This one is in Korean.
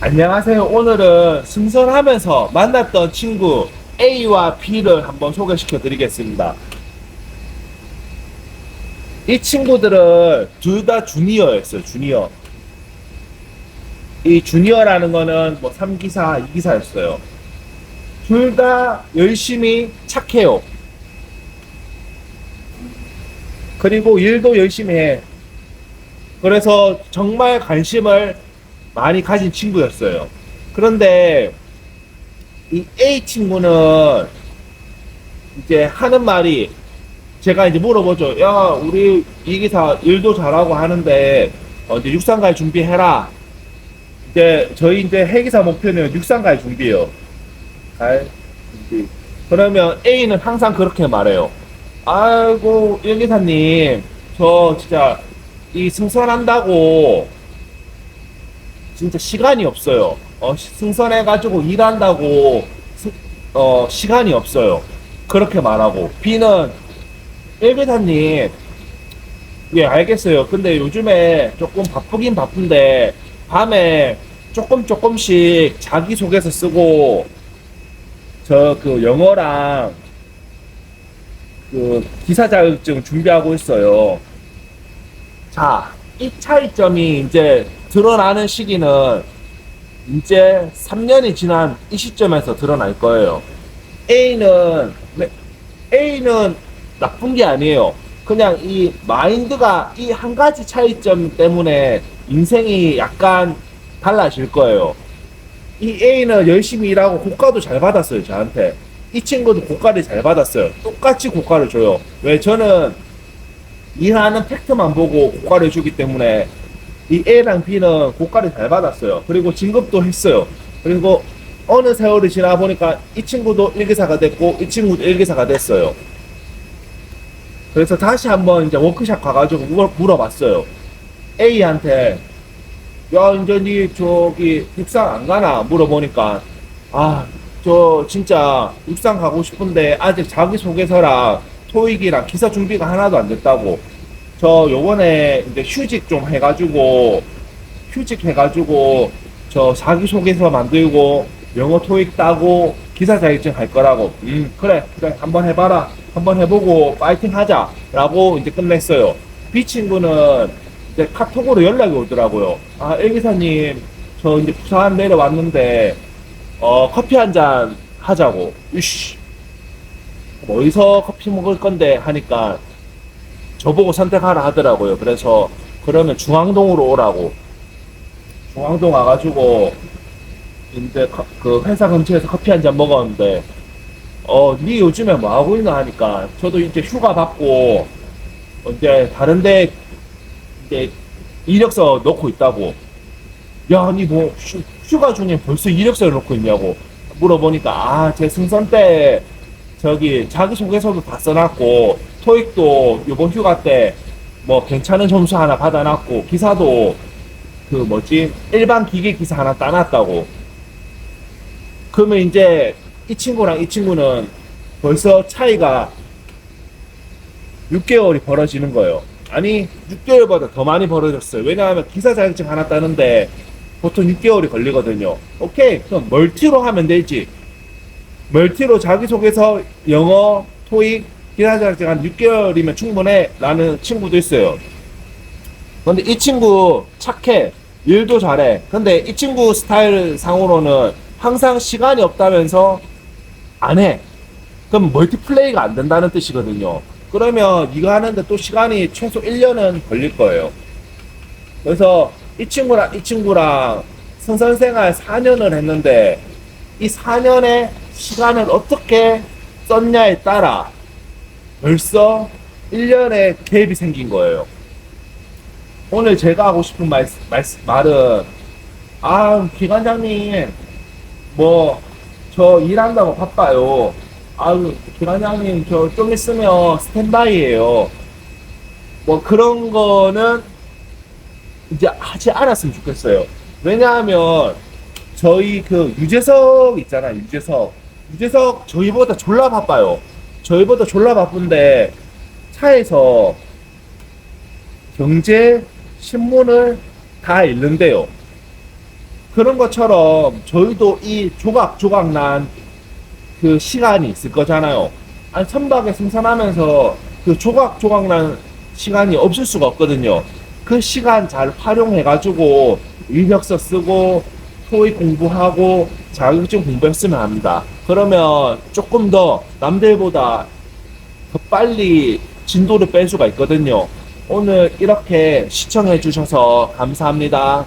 안녕하세요. 오늘은 승선하면서 만났던 친구 A와 B를 한번 소개시켜 드리겠습니다. 이 친구들은 둘 다 주니어였어요. 주니어. 이 주니어라는 거는 뭐 3기사, 2기사였어요. 둘 다 열심히 착해요. 그리고 일도 열심히 해. 그래서 정말 관심을 많이 가진 친구였어요. 그런데 이 A 친구는 이제 하는 말이 제가 이제 물어보죠. 야, 우리 이 기사 일도 잘하고 하는데 어, 이제 육상갈 준비해라. 이제 저희 이제 해기사 목표는 육상갈 준비요. 갈 준비. 그러면 A는 항상 그렇게 말해요. 아이고 일 기사님, 저 진짜 이 승선한다고 진짜 시간이 없어요. 어, 시- 승선해가지고 일한다고 스- 어, 시간이 없어요. 그렇게 말하고 B는 일기사님 예 알겠어요. 근데 요즘에 조금 바쁘긴 바쁜데 밤에 조금 조금씩 자기 소개서 쓰고 저 그 영어랑 그 기사 자격증 준비하고 있어요. 자, 이 차이점이 이제 드러나는 시기는 이제 3년이 지난 이 시점에서 드러날 거예요. A는, 네, A는 나쁜 게 아니에요. 그냥 이 마인드가 이 한 가지 차이점 때문에 인생이 약간 달라질 거예요. 이 A는 열심히 일하고 고가도 잘 받았어요, 저한테. 이 친구도 고가를 잘 받았어요. 똑같이 고가를 줘요. 왜 저는 일하는 팩트만 보고 고가를 주기 때문에 이 A랑 B는 고가를 잘 받았어요. 그리고 진급도 했어요. 그리고 어느 세월이 지나 보니까 이 친구도 일기사가 됐고 이 친구도 일기사가 됐어요. 그래서 다시 한번 이제 워크샵 가가지고 물어- 물어봤어요. A한테 야 이제 니 저기 육상 안 가나 물어보니까 아 저 진짜 육상 가고 싶은데 아직 자기소개서랑 토익이랑 기사 준비가 하나도 안 됐다고 저 요번에 이제 휴직 좀 해가지고 휴직 해가지고 저 자기소개서 만들고 영어 토익 따고 기사 자격증 할 거라고. 음. 그래 그래 한번 해봐라. 한번 해보고 파이팅 하자. 라고 이제 끝냈어요. B 친구는 이제 카톡으로 연락이 오더라고요. 아 일기사님 저 이제 부산 내려왔는데 어 커피 한 잔 하자고. 이씨 뭐 어디서 커피 먹을 건데 하니까 저보고 선택하라 하더라고요. 그래서 그러면 중앙동으로 오라고. 중앙동 와가지고 이제 커- 그 회사 근처에서 커피 한 잔 먹었는데 어, 니 요즘에 뭐 하고 있나 하니까 저도 이제 휴가 받고 어, 이제 다른데 이제 이력서 넣고 있다고. 야, 니뭐 휴가 중에 벌써 이력서를 넣고 있냐고 물어보니까 아, 제 승선 때 저기 자기소개서도 다 써놨고 토익도 요번 휴가 때 뭐 괜찮은 점수 하나 받아놨고 기사도 그 뭐지? 일반 기계 기사 하나 따놨다고. 그러면 이제 이 친구랑 이 친구는 벌써 차이가 6개월이 벌어지는 거예요. 아니 6개월보다 더 많이 벌어졌어요. 왜냐하면 기사 자격증 하나 따는데 보통 6개월이 걸리거든요. 오케이 그럼 멀티로 하면 되지 멀티로 자기소개서 영어, 토익, 기사 자격증 한 6개월이면 충분해 라는 친구도 있어요. 근데 이 친구 착해. 일도 잘해. 근데 이 친구 스타일 상으로는 항상 시간이 없다면서 안 해. 그럼 멀티플레이가 안 된다는 뜻이거든요. 그러면 이거 하는데 또 시간이 최소 1년은 걸릴 거예요. 그래서 이 친구랑 이 친구랑 승선생활 4년을 했는데 이 4년의 시간을 어떻게 썼냐에 따라 벌써 1년의 갭이 생긴 거예요. 오늘 제가 하고 싶은 말, 말, 말은, 아, 기관장님, 뭐, 저 일한다고 바빠요. 아유, 기관장님, 저 좀 있으면 스탠바이에요. 뭐 그런 거는 이제 하지 않았으면 좋겠어요. 왜냐하면, 저희 그 유재석 있잖아요, 유재석. 유재석 저희보다 졸라 바빠요. 저희보다 졸라 바쁜데 차에서 경제 신문을 다 읽는데요. 그런 것처럼 저희도 이 조각조각 난 그 시간이 있을 거잖아요. 아니, 선박에 승선하면서 그 조각조각 난 시간이 없을 수가 없거든요. 그 시간 잘 활용해가지고 일력서 쓰고 토익 공부하고 자격증 공부했으면 합니다. 그러면 조금 더 남들보다 더 빨리 진도를 뺄 수가 있거든요. 오늘 이렇게 시청해 주셔서 감사합니다.